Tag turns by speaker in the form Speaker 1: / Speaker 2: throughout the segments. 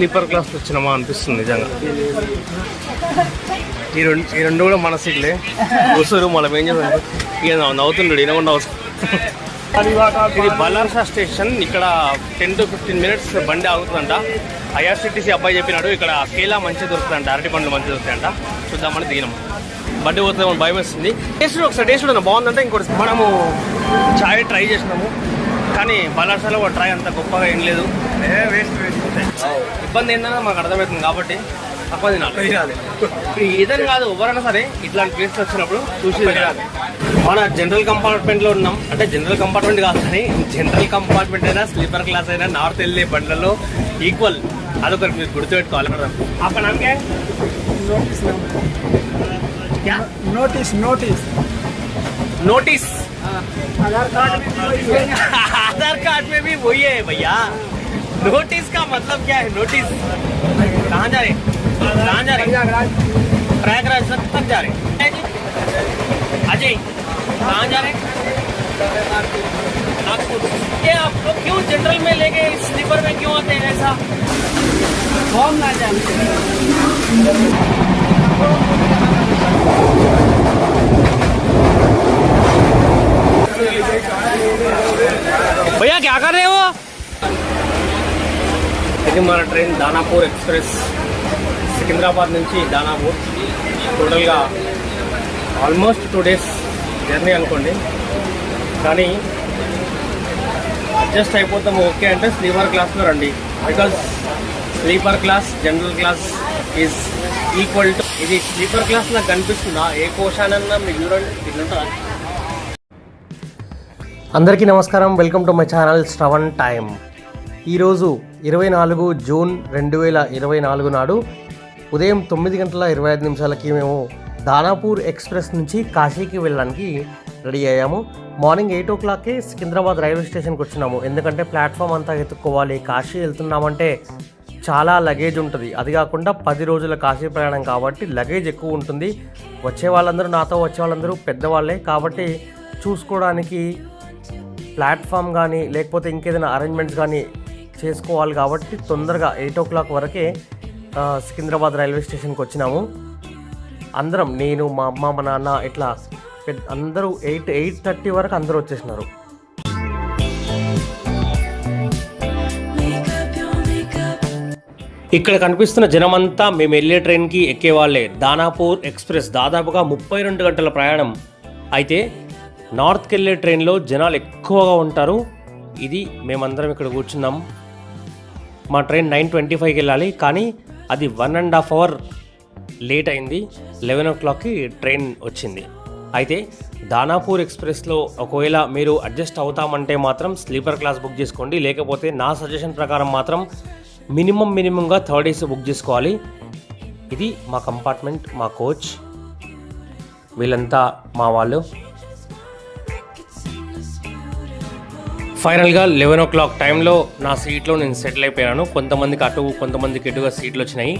Speaker 1: Sleeper class వచ్చినామా అనిపిస్తుంది నిజంగా. ఈ రెండు ఈ రెండు కూడా మన సీట్లే. కూర్చోరు మనం ఏం చేస్తాం? ఇక నవ్వుతుండడు ఈయన ఇది బల్లార్సా స్టేషన్ ఇక్కడ టెన్ టు ఫిఫ్టీన్ మినిట్స్ బండి ఆగుతుందంట. ఐఆర్సిటీసీ అబ్బాయి చెప్పినాడు ఇక్కడ కేలా మంచిగా దొరుకుతుందంట అరటి పండ్లు మంచిగా దొరుకుతాయంట. చూద్దామని దిగినాము బండి పోతే భయం వేస్తుంది. టేస్ట్ ఒకసారి టేస్ట్ చూడండి బాగుందంటే ఇంకోటి. మనము చాయ్ ట్రై చేసినాము కానీ బల్లార్సాలో ఒక ట్రై అంత గొప్పగా ఏం లేదు. Waste waste. ఇబ్బంది ఏంటన్నా మాకు అర్థమవుతుంది కాబట్టి తక్కువ తినాలి ఇప్పుడు ఇదని కాదు ఎవరైనా సరే ఇట్లాంటి ప్లేస్ వచ్చినప్పుడు చూసి తినాలి మన జనరల్ కంపార్ట్మెంట్ లో ఉన్నాం అంటే జనరల్ కంపార్ట్మెంట్ కాదు కానీ జనరల్ కంపార్ట్మెంట్ అయినా స్లీపర్ క్లాస్ అయినా నార్త్ వెళ్ళే బండ్లలో ఈక్వల్ అదొకటి మీరు గుర్తుపెట్టుకోవాలి అక్కడ నమ్మకే
Speaker 2: notice notice
Speaker 1: notice
Speaker 2: Aadhaar card में भी वही है
Speaker 1: आधार कार्ड में भी वही है भैया नोटिस का मतलब क्या है? नोटिस कहाँ जा रहे? कहाँ जा रहे?
Speaker 2: प्रयागराज
Speaker 1: तक तक जा रहे। अजय, कहाँ जा रहे? नागपुर। ये आप लोग क्यों जनरल में लेके स्लीपर में क्यों आते हैं ऐसा?
Speaker 2: फॉर्म ना जानते
Speaker 1: भैया, क्या कर रहे हो? ఇది మన ట్రైన్ దానాపూర్ ఎక్స్ప్రెస్ సికింద్రాబాద్ నుంచి దానాపూర్. టోటల్గా ఆల్మోస్ట్ టూ డేస్ జర్నీ అనుకోండి. కానీ అడ్జస్ట్ అయిపోతాం ఓకే అంటే స్లీపర్ క్లాస్లో రండి. Because sleeper class general class is equal to ఇది స్లీపర్ క్లాస్ నాకు కనిపిస్తుందా? ఏ కోశానన్నా మీరు చూడండి. ఇట్లుంటుందా? అందరికీ నమస్కారం. Welcome to my channel Shravan time ఈరోజు ఇరవై నాలుగు జూన్ రెండు వేల ఇరవై నాలుగు నాడు ఉదయం తొమ్మిది గంటల ఇరవై ఐదు నిమిషాలకి మేము దానాపూర్ ఎక్స్ప్రెస్ నుంచి కాశీకి వెళ్ళడానికి రెడీ అయ్యాము. మార్నింగ్ ఎయిట్ ఓ క్లాక్కి సికింద్రాబాద్ రైల్వే స్టేషన్కి వచ్చినాము. ఎందుకంటే ప్లాట్ఫామ్ అంతా ఎత్తుక్కోవాలి కాశీ వెళ్తున్నామంటే చాలా లగేజ్ ఉంటుంది. అది కాకుండా పది రోజుల కాశీ ప్రయాణం కాబట్టి లగేజ్ ఎక్కువ ఉంటుంది. వచ్చే వాళ్ళందరూ నాతో వచ్చే వాళ్ళందరూ పెద్దవాళ్ళే కాబట్టి చూసుకోవడానికి ప్లాట్ఫామ్ కానీ లేకపోతే ఇంకేదైనా అరేంజ్మెంట్స్ కానీ చేసుకోవాలి కాబట్టి తొందరగా ఎయిట్ ఓ క్లాక్ వరకే సికింద్రాబాద్ రైల్వే స్టేషన్కి వచ్చినాము. అందరం నేను మా అమ్మ మా నాన్న ఇట్లా అందరూ ఎయిట్ ఎయిట్ థర్టీ వరకు అందరూ వచ్చేసినారు. ఇక్కడ కనిపిస్తున్న జనమంతా మేము వెళ్ళే ట్రైన్కి ఎక్కేవాళ్ళే దానాపూర్ ఎక్స్ప్రెస్ దాదాపుగా ముప్పై రెండు గంటల ప్రయాణం. అయితే నార్త్కి వెళ్ళే ట్రైన్లో జనాలు ఎక్కువగా ఉంటారు. ఇది మేమందరం ఇక్కడ కూర్చున్నాం. మా ట్రైన్ నైన్ ట్వంటీ ఫైవ్కి వెళ్ళాలి. కానీ అది one and half hour late అయింది. లెవెన్ ఓ క్లాక్కి ట్రైన్ వచ్చింది. అయితే దానాపూర్ ఎక్స్ప్రెస్లో ఒకవేళ మీరు అడ్జస్ట్ అవుతామంటే మాత్రం స్లీపర్ క్లాస్ బుక్ చేసుకోండి. లేకపోతే నా సజెషన్ ప్రకారం మాత్రం మినిమం మినిమంగా థర్డ్ ఏసీ బుక్ చేసుకోవాలి. ఇది మా కంపార్ట్మెంట్ మా కోచ్ వీళ్ళంతా మా వాళ్ళు. ఫైనల్గా లెవెన్ ఓ క్లాక్ టైంలో నా సీట్లో నేను సెటిల్ అయిపోయాను. కొంతమందికి అటు కొంతమందికి ఇటుగా సీట్లు వచ్చినాయి.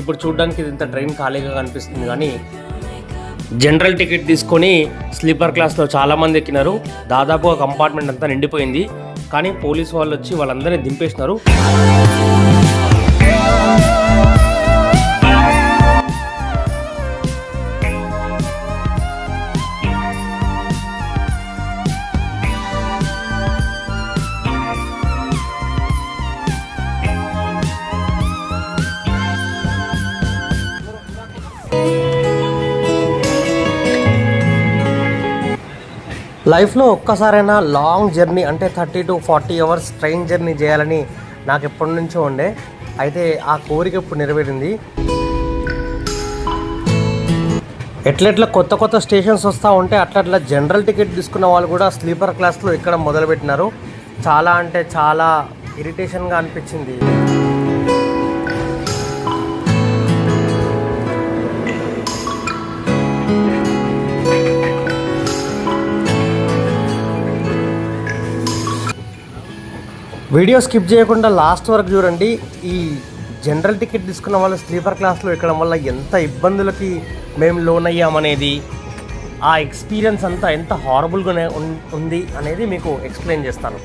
Speaker 1: ఇప్పుడు చూడడానికి ఇది ఇంత ట్రైన్ ఖాళీగా కనిపిస్తుంది కానీ జనరల్ టికెట్ తీసుకొని స్లీపర్ క్లాస్లో చాలామంది ఎక్కినారు. దాదాపుగా కంపార్ట్మెంట్ అంతా నిండిపోయింది. కానీ పోలీస్ వాళ్ళు వచ్చి వాళ్ళందరినీ దింపేసినారు. లైఫ్లో ఒక్కసారైనా లాంగ్ జర్నీ అంటే thirty to forty hours train journey చేయాలని నాకు ఎప్పటి నుంచో ఉండే. అయితే ఆ కోరిక ఇప్పుడు నెరవేరింది. ఎట్లెట్లా కొత్త కొత్త స్టేషన్స్ వస్తూ ఉంటే అట్లా అట్లా జనరల్ టికెట్ తీసుకున్న వాళ్ళు కూడా స్లీపర్ క్లాస్లో ఇక్కడ మొదలుపెట్టినారు. చాలా అంటే చాలా ఇరిటేషన్గా అనిపించింది. వీడియో స్కిప్ చేయకుండా లాస్ట్ వరకు చూడండి. ఈ జనరల్ టికెట్ తీసుకున్న వాళ్ళు స్లీపర్ క్లాస్లో ఎక్కడం వల్ల ఎంత ఇబ్బందులకి మేము లోన్ అయ్యామనేది ఆ ఎక్స్పీరియన్స్ అంతా ఎంత హారబుల్గానే ఉంది అనేది మీకు ఎక్స్ప్లెయిన్ చేస్తాను.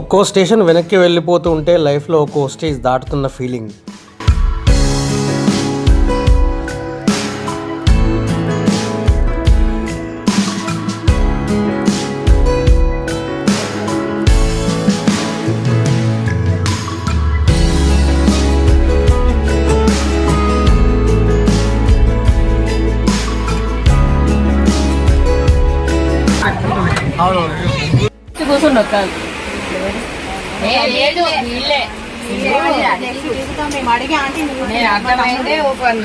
Speaker 1: ఒక్కో స్టేషన్ వెనక్కి వెళ్ళిపోతూ ఉంటే లైఫ్లో ఒక్కో స్టేజ్ దాటుతున్న ఫీలింగ్
Speaker 3: కూర్చుండు కాదు అర్థమైందే ఓపెన్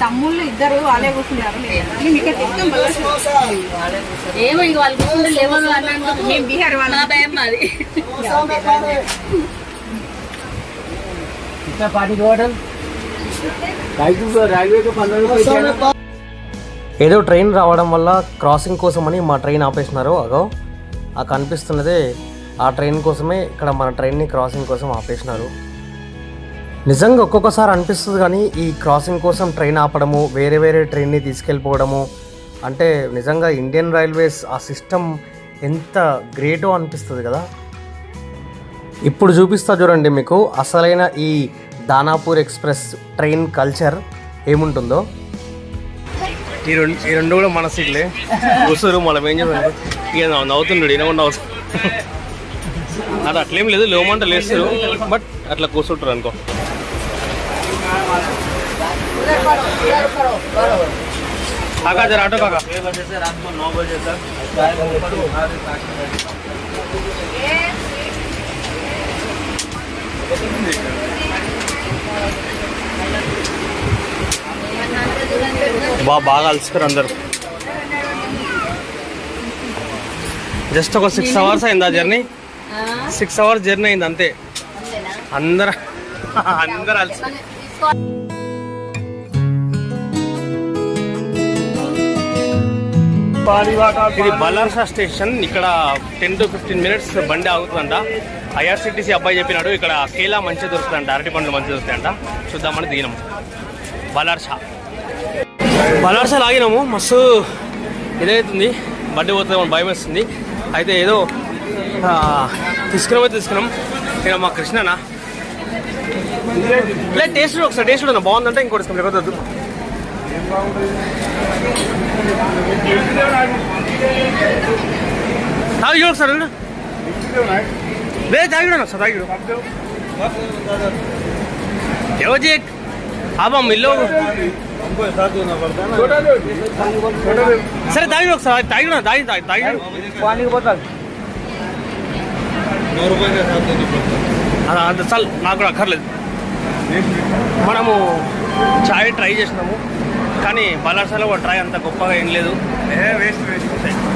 Speaker 4: తమ్ముళ్ళు ఇద్దరు వాళ్ళే కూర్చున్నారు
Speaker 3: ఏమో ఇంక వాళ్ళు కూర్చుంటే
Speaker 4: మేము బీహార్ వాళ్ళ?
Speaker 3: నా భయం మాది.
Speaker 1: ఏదో ట్రైన్ రావడం వల్ల క్రాసింగ్ కోసమని మా ట్రైన్ ఆపేసినారు అగో. ఆ కనిపిస్తున్నదే ఆ ట్రైన్ కోసమే ఇక్కడ మన ట్రైన్ని క్రాసింగ్ కోసం ఆపేసినారు. నిజంగా ఒక్కొక్కసారి అనిపిస్తుంది కానీ ఈ క్రాసింగ్ కోసం ట్రైన్ ఆపడము వేరే వేరే ట్రైన్ని తీసుకెళ్ళిపోవడము అంటే నిజంగా ఇండియన్ రైల్వేస్ ఆ సిస్టమ్ ఎంత గ్రేటో అనిపిస్తుంది కదా. ఇప్పుడు చూపిస్తా చూడండి మీకు అసలైన ఈ దానాపూర్ ఎక్స్ప్రెస్ ట్రైన్ కల్చర్ ఏముంటుందో. ఈ రెండు ఈ రెండు కూడా మన సీట్లే. కూర్చోరు మనం ఏం చేస్తారు? ఇక నవ్వుతుండడు ఈయన నవ్వు అది అట్లేం లేదు లేవమంట లేస్తారు. బట్ అట్లా కూర్చుంటారు అనుకో. కాకా జర ఆటో కాకా. బా బాగా అలసిపోయారు అందరు. జస్ట్ ఒక సిక్స్ అవర్స్ అయింది ఆ? జర్నీ సిక్స్ అవర్స్ జర్నీ అయింది అంతే. అందరు అందరు అలసి ఇది బలార్షా స్టేషన్ ఇక్కడ టెన్ టు ఫిఫ్టీన్ మినిట్స్ బండి ఆగుతుందంట. ఐఆర్సిటీసీ అబ్బాయి చెప్పినాడు ఇక్కడ కేలా మంచిగా దొరుకుతుందంట అరటి పండ్లు మంచిగా దొరుకుతాయంట. చూద్దామని దిగినాం. బలార్షా బలార్షా లాగినాము మస్తు ఇదవుతుంది బండి పోతుంది భయం వేస్తుంది. అయితే ఏదో ఆ, తీసుకున్నాం. ఇక్కడ మా కృష్ణనా లేదు టేస్ట్ ఒకసారి టేస్ట్ చూడన్నా. బాగుందంటే ఇంకోటి ఇస్తాం లేకపోతే వద్దు తాగి ఒకసారి లేదు తాగి ఒకసారి తాగిడు చూడు. ఎవరు ఆబా మిల్లో. సరే తాగి ఒకసారి తాగి తాగి తాగి తాగి చూడు. అంత చాలు నాకు కూడా అక్కర్లేదు. మనము చాయ్ ట్రై చేసినాము కానీ బలాసాలో ఒక ట్రై అంత గొప్పగా ఏం లేదు. Waste waste.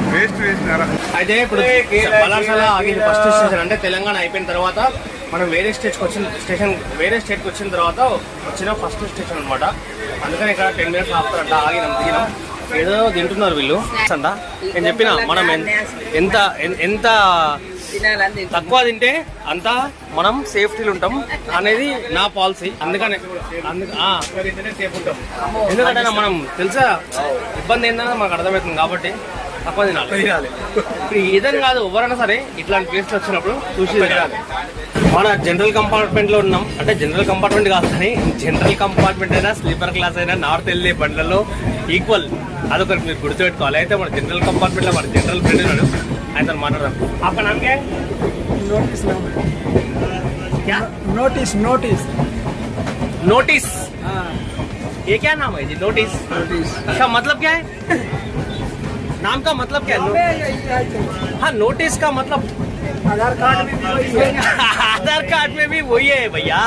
Speaker 1: అయితే ఇప్పుడు బలాసాల ఆగింది ఫస్ట్ స్టేషన్ అంటే తెలంగాణ అయిపోయిన తర్వాత మనం వేరే స్టేట్కి వచ్చిన స్టేషన్ వేరే స్టేట్కి వచ్చిన తర్వాత వచ్చిన ఫస్ట్ స్టేషన్ అనమాట అందుకని ఇక్కడ టెన్ మినిట్స్ ఆఫ్టర్ అట్లా ఆగినాం దిగినాం ఏదో తింటున్నారు వీళ్ళు. అంట. నేను చెప్పిన మనం ఎంత ఎంత తక్కువ తింటే అంతా మనం సేఫ్టీలు ఉంటాం అనేది నా పాలసీ. అందుకనే అందుకు సేఫ్ ఉంటాం ఎందుకంటే మనం తెలుసా? ఇబ్బంది ఏంటన్నది మనకు అర్థమవుతుంది కాబట్టి తక్కువ తినాలి తినాలి ఇప్పుడు ఇదని కాదు ఎవరైనా సరే ఇట్లాంటి ప్లేస్లో వచ్చినప్పుడు చూసి తినాలి మన జనరల్ కంపార్ట్మెంట్ లో ఉన్నాం అంటే జనరల్ కంపార్ట్మెంట్ కాదు కానీ జనరల్ కంపార్ట్మెంట్ అయినా స్లీపర్ క్లాస్ అయినా నార్త్ వెళ్ళే బండ్లలో ఈక్వల్ అదొకటి మీరు గుర్తుపెట్టుకోవాలి అయితే మన జనరల్ కంపార్ట్మెంట్ లో మన జనరల్ ఫ్రెండ్ ఉన్నాడు ఆయనతో మాట్లాడదాం అక్కడ నమ్మకే
Speaker 2: नोटिस
Speaker 1: क्या
Speaker 2: नोटिस नोटिस
Speaker 1: नोटिस ये क्या नाम है जी नोटिस
Speaker 2: नोटिस
Speaker 1: इसका मतलब क्या है नाम का मतलब क्या है? हाँ नोटिस का मतलब
Speaker 2: आधार कार्ड में भी वही है।
Speaker 1: आधार कार्ड में भी वही है भैया।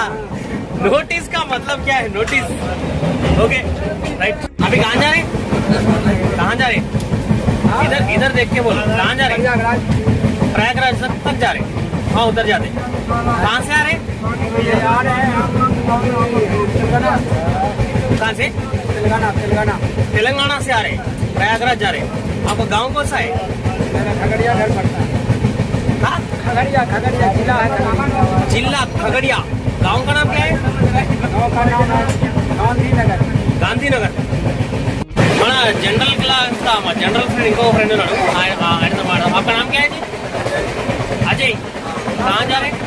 Speaker 1: नोटिस का मतलब क्या है? नोटिस ओके राइट अभी कहाँ जा रहे कहाँ जा रहे इधर इधर देख के बोलो। कहाँ जा रहे प्रयागराज। तक तक जा रहे हैं। उधर जाते कहाँ से आ रहे कहाँ से?
Speaker 2: तेलंगाना तेलंगाना।
Speaker 1: तेलंगाना से आ रहे प्रयागराज जा रहे हैं आपका गांव कौन सा है
Speaker 2: मेरा खगड़िया घर पड़ता है
Speaker 1: हाँ?
Speaker 2: खगड़िया खगड़िया जिला है तेलंगाना
Speaker 1: जिला खगड़िया गांव का नाम क्या है
Speaker 2: गाँव का नाम है गांधीनगर
Speaker 1: గాంధీనగర్ మన జనరల్ క్లాస్ కా మా జనరల్ ఫ్రెండ్ ఇంకో ఫ్రెండ్ ఉన్నాడు ఆయన ఆయనతో మాట అక్కడ నామ్ క్యా है जी? అజయ్
Speaker 5: कहाँ जा रहे हैं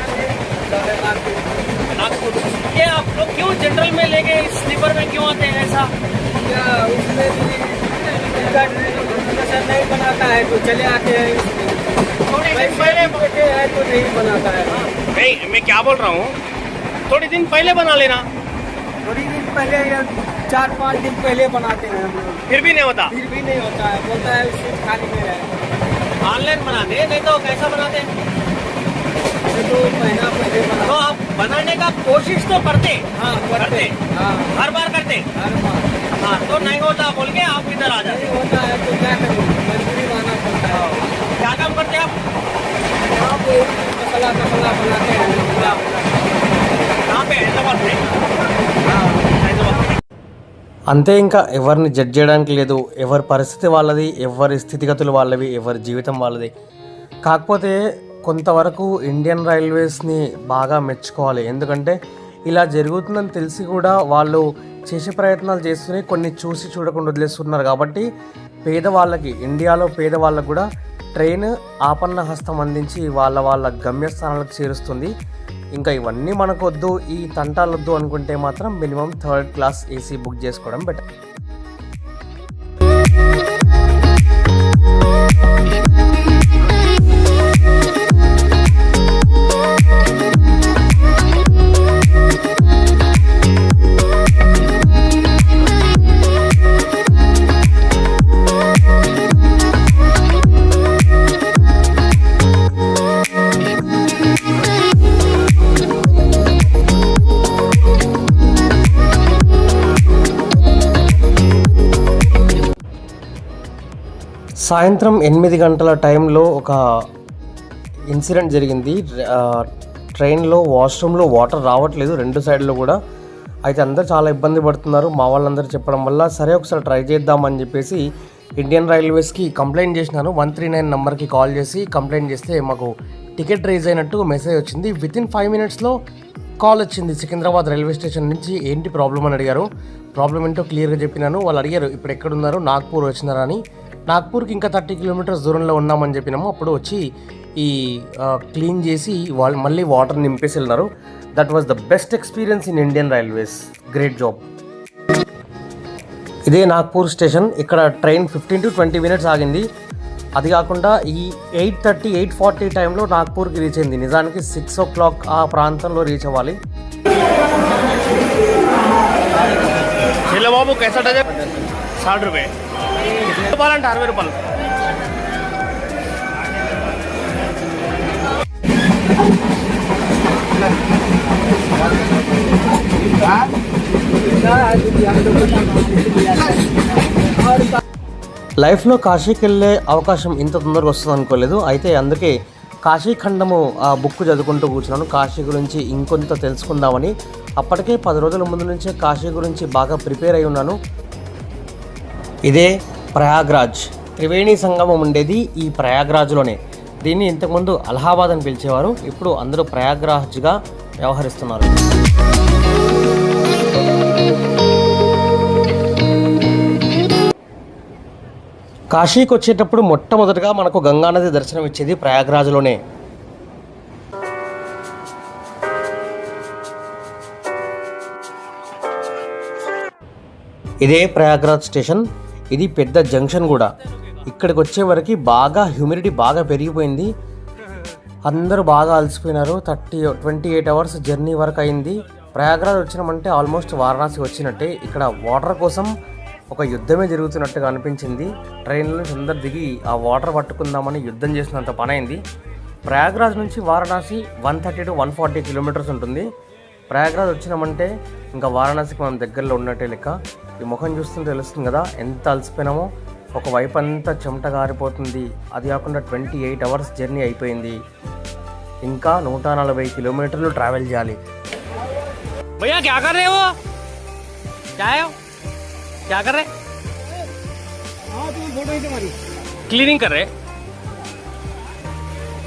Speaker 5: नागपुर ये आप लोग क्यों जनरल में लेके स्लीपर में क्यों आते हैं ऐसा
Speaker 2: क्या उसमें टिकट नहीं बनाता है तो चले आते हैं।
Speaker 5: थोड़े दिन पहले
Speaker 2: बैठे हैं तो नहीं बनाता है।
Speaker 5: नहीं मैं क्या बोल रहा हूँ? थोड़े दिन पहले बना लेना।
Speaker 2: थोड़ी दिन पहले या चार पाँच दिन पहले बनाते हैं हम लोग।
Speaker 5: फिर भी नहीं होता।
Speaker 2: फिर भी नहीं होता है बोलता है ऑनलाइन बना दे है
Speaker 5: ऑनलाइन बनाते नहीं तो कैसा बनाते
Speaker 2: ये तो महीना पहले
Speaker 5: तो
Speaker 2: बना
Speaker 5: आप बनाने का कोशिश तो करते
Speaker 2: हाँ करते हाँ
Speaker 5: हर बार करते
Speaker 2: हर बार
Speaker 5: हाँ तो नहीं होता बोल के आप इधर आ जाते
Speaker 2: नहीं होता है तो क्या करें मजबूरी माना पड़ता है
Speaker 5: क्या काम करते आप
Speaker 2: यहाँ पे मसाला मसाला बनाते हैं पूरा
Speaker 5: कहाँ पे हैदराबाद में
Speaker 2: हाँ
Speaker 5: हैदराबाद
Speaker 1: అంతే ఇంకా ఎవరిని జడ్జ్ చేయడానికి లేదు ఎవరి పరిస్థితి వాళ్ళది ఎవరి స్థితిగతులు వాళ్ళవి ఎవరి జీవితం వాళ్ళది కాకపోతే కొంతవరకు ఇండియన్ రైల్వేస్ని బాగా మెచ్చుకోవాలి. ఎందుకంటే ఇలా జరుగుతుందని తెలిసి కూడా వాళ్ళు చేసే ప్రయత్నాలు చేస్తూనే కొన్ని చూసి చూడకుండా వదిలేస్తున్నారు. కాబట్టి పేదవాళ్ళకి ఇండియాలో పేదవాళ్ళకు కూడా ట్రైన్ ఆపన్న హస్తం అందించి వాళ్ళ వాళ్ళ గమ్యస్థానాలకు చేరుస్తుంది. ఇంకా ఇవన్నీ మనకు వద్దు ఈ తంటాలు వద్దు అనుకుంటే మాత్రం minimum third class AC book చేసుకోవడం బెటర్. సాయంత్రం ఎనిమిది గంటల టైంలో ఒక ఇన్సిడెంట్ జరిగింది. ట్రైన్లో వాష్రూమ్లో వాటర్ రావట్లేదు. రెండు సైడ్లో కూడా. అయితే అందరూ చాలా ఇబ్బంది పడుతున్నారు. మా వాళ్ళందరూ చెప్పడం వల్ల సరే ఒకసారి ట్రై చేద్దామని చెప్పేసి ఇండియన్ రైల్వేస్కి కంప్లైంట్ చేసినాను వన్ త్రీ నైన్ నెంబర్కి కాల్ చేసి కంప్లైంట్ చేస్తే మాకు టికెట్ రేజ్ అయినట్టు మెసేజ్ వచ్చింది. విత్ ఇన్ ఫైవ్ మినిట్స్లో కాల్ వచ్చింది. సికింద్రాబాద్ రైల్వే స్టేషన్ నుంచి ఏంటి ప్రాబ్లం అని అడిగారు. ప్రాబ్లం ఏంటో క్లియర్గా చెప్పినాను. వాళ్ళు అడిగారు ఇప్పుడు ఎక్కడున్నారు? నాగ్పూర్ వచ్చినారా? అని. నాగ్పూర్కి ఇంకా థర్టీ కిలోమీటర్స్ దూరంలో ఉన్నామని చెప్పినాము. అప్పుడు వచ్చి ఈ ఆ, క్లీన్ చేసి వాళ్ళు మళ్ళీ వాటర్ నింపేసి వెళ్ళినారు that was the best experience in Indian Railways great job ఇదే నాగ్పూర్ స్టేషన్ ఇక్కడ train fifteen to twenty minutes ఆగింది అది కాకుండా ఈ ఎయిట్ థర్టీ ఎయిట్ ఫార్టీ టైంలో నాగ్పూర్కి రీచ్ అయింది నిజానికి సిక్స్ ఓ క్లాక్ ఆ ప్రాంతంలో రీచ్ అవ్వాలి
Speaker 5: చిల్ల బాబు कैसा डजन साठ रुपये రూపాయలు అంటే అరవై రూపాయలు
Speaker 1: లైఫ్లో కాశీకి వెళ్ళే అవకాశం ఇంత తొందరగా వస్తుంది అనుకోలేదు. అయితే అందుకే కాశీ ఖండము ఆ బుక్ చదువుకుంటూ కూర్చున్నాను. కాశీ గురించి ఇంకొంత తెలుసుకుందామని. అప్పటికే పది రోజుల ముందు నుంచే కాశీ గురించి బాగా ప్రిపేర్ అయి ఉన్నాను. ఇదే ప్రయాగ్రాజ్. త్రివేణి సంగమం ఉండేది ఈ ప్రయాగ్రాజ్లోనే. దీన్ని ఇంతకుముందు అలహాబాద్ అని పిలిచేవారు ఇప్పుడు అందరూ ప్రయాగ్రాజ్గా వ్యవహరిస్తున్నారు. కాశీకి వచ్చేటప్పుడు మొట్టమొదటిగా మనకు గంగానది దర్శనం ఇచ్చేది ప్రయాగ్రాజ్లోనే. ఇదే ప్రయాగ్రాజ్ స్టేషన్ ఇది పెద్ద జంక్షన్ కూడా. ఇక్కడికి వచ్చే వరకు బాగా హ్యూమిడిటీ బాగా పెరిగిపోయింది. అందరూ బాగా అలసిపోయినారు. Thirty twenty eight hours journey వరకు అయింది. ప్రయాగరాజ్ వచ్చినామంటే ఆల్మోస్ట్ వారణాసి వచ్చినట్టే. ఇక్కడ వాటర్ కోసం ఒక యుద్ధమే జరుగుతున్నట్టుగా అనిపించింది. ట్రైన్లో నుంచి అందరు దిగి ఆ వాటర్ పట్టుకుందామని యుద్ధం చేసినంత పని అయింది నుంచి Varanasi one thirty two one forty kilometres ఉంటుంది. ప్రయాగరాజ్ వచ్చినామంటే ఇంకా వారణాసికి మనం దగ్గరలో ఉన్నట్టే లెక్క. ఈ ముఖం చూస్తుంటే తెలుస్తుంది కదా ఎంత అలసిపోయినామో. ఒక వైపు అంతా చెమట గారిపోతుంది అది కాకుండా ట్వంటీ ఎయిట్ అవర్స్ జర్నీ అయిపోయింది ఇంకా నూట నలభై కిలోమీటర్లు ట్రావెల్ చేయాలి
Speaker 5: भैया क्या कर रहे हो क्या है वो? क्या कर रहे
Speaker 2: हाँ तुम फोटो ही तुम्हारी
Speaker 5: क्लीनिंग कर रहे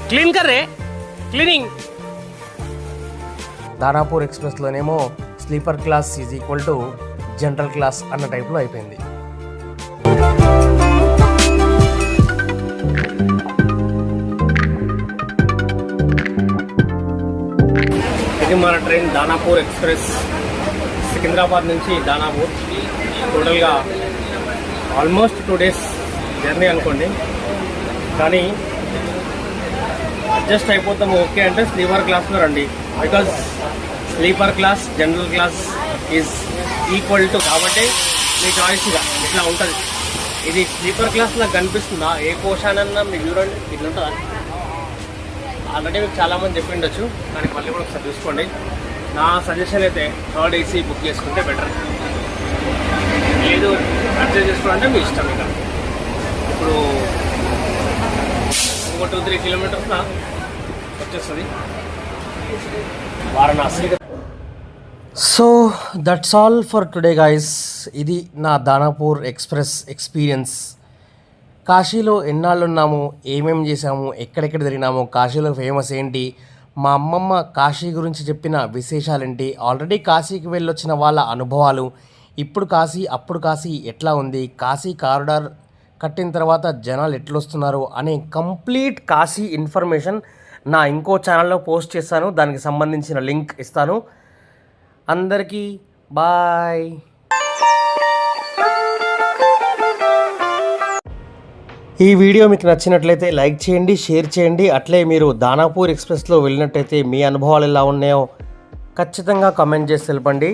Speaker 5: क्लीन कर रहे cleaning
Speaker 1: Danapur ఎక్స్ప్రెస్లోనేమో sleeper class is equal to general class అన్న టైప్లో అయిపోయింది
Speaker 6: ఇది మన ట్రైన్ దానాపూర్ ఎక్స్ప్రెస్ సికింద్రాబాద్ నుంచి దానాపూర్. టోటల్గా ఆల్మోస్ట్ టూ డేస్ జర్నీ అనుకోండి. కానీ అడ్జస్ట్ అయిపోతాం ఓకే అంటే స్లీపర్ క్లాస్లో రండి. Because sleeper class general class is equal to కాబట్టి మీ చాయిస్గా ఇట్లా ఉంటుంది. ఇది స్లీపర్ క్లాస్ నాకు కనిపిస్తుందా? ఏ కోశానన్నా మీరు చూడండి. ఇట్లా ఉంటుందా ఆల్రెడీ మీకు చాలామంది చెప్పిండొచ్చు కానీ మళ్ళీ కూడా ఒకసారి చూసుకోండి. నా సజెషన్ అయితే థర్డ్ ఏసీ బుక్ చేసుకుంటే బెటర్ లేదు అడ్జస్ట్ చేసుకోవాలంటే మీ ఇష్టం ఇక. ఇప్పుడు ఒక టూ త్రీ కిలోమీటర్స్ వచ్చేస్తుంది. Varanasi.
Speaker 1: So that's all for today guys ఇది నా దానాపూర్ ఎక్స్ప్రెస్ ఎక్స్పీరియన్స్. కాశీలో ఎన్నాళ్ళు ఉన్నాము ఏమేం చేసాము ఎక్కడెక్కడ తిరిగినాము? కాశీలో ఫేమస్ ఏంటి? మా అమ్మమ్మ కాశీ గురించి చెప్పిన విశేషాలేంటి? ఆల్రెడీ కాశీకి వెళ్ళొచ్చిన వాళ్ళ అనుభవాలు. ఇప్పుడు కాశీ అప్పుడు కాశీ ఎట్లా ఉంది? కాశీ కారిడార్ కట్టిన తర్వాత జనాలు ఎట్లొస్తున్నారు? అనే కంప్లీట్ కాశీ ఇన్ఫర్మేషన్ నా ఇంకో ఛానల్లో పోస్ట్ చేస్తాను. దానికి సంబంధించిన లింక్ ఇస్తాను. అందరికీ బాయ్ ఈ వీడియో మీకు నచ్చినట్లయితే లైక్ చేయండి షేర్ చేయండి. అట్లే మీరు దానాపూర్ ఎక్స్ప్రెస్లో వెళ్ళినట్టయితే మీ అనుభవాలు ఎలా ఉన్నాయో ఖచ్చితంగా కమెంట్ చేసి తెలపండి.